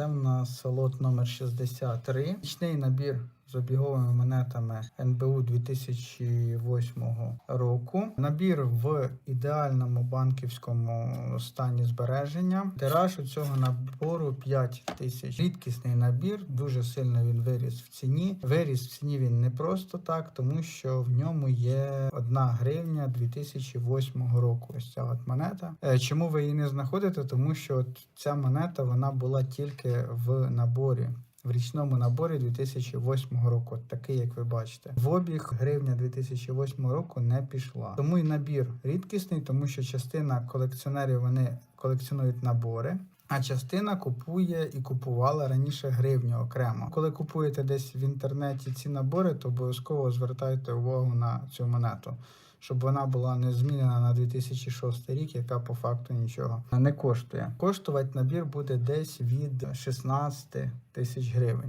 Це в нас лот номер 63. Річний набір з обіговими монетами НБУ 2008 року. Набір в ідеальному банківському стані збереження. Тираж у цього набору 5 тисяч. Рідкісний набір, дуже сильно він виріс в ціні. Виріс в ціні він не просто так, тому що в ньому є 1 гривня 2008 року. Ось ця от монета. Е, Чому ви її не знаходите? Тому що от ця монета вона була тільки в наборі. В річному наборі 2008 року, такий, як ви бачите, в обіг гривня 2008 року не пішла. Тому і набір рідкісний, тому що частина колекціонерів вони колекціонують набори. А частина купує і купувала раніше гривню окремо. Коли купуєте десь в інтернеті ці набори, то обов'язково звертайте увагу на цю монету, щоб вона була не змінена на 2006 рік, яка по факту нічого не коштує. Коштувати набір буде десь від 16 тисяч гривень.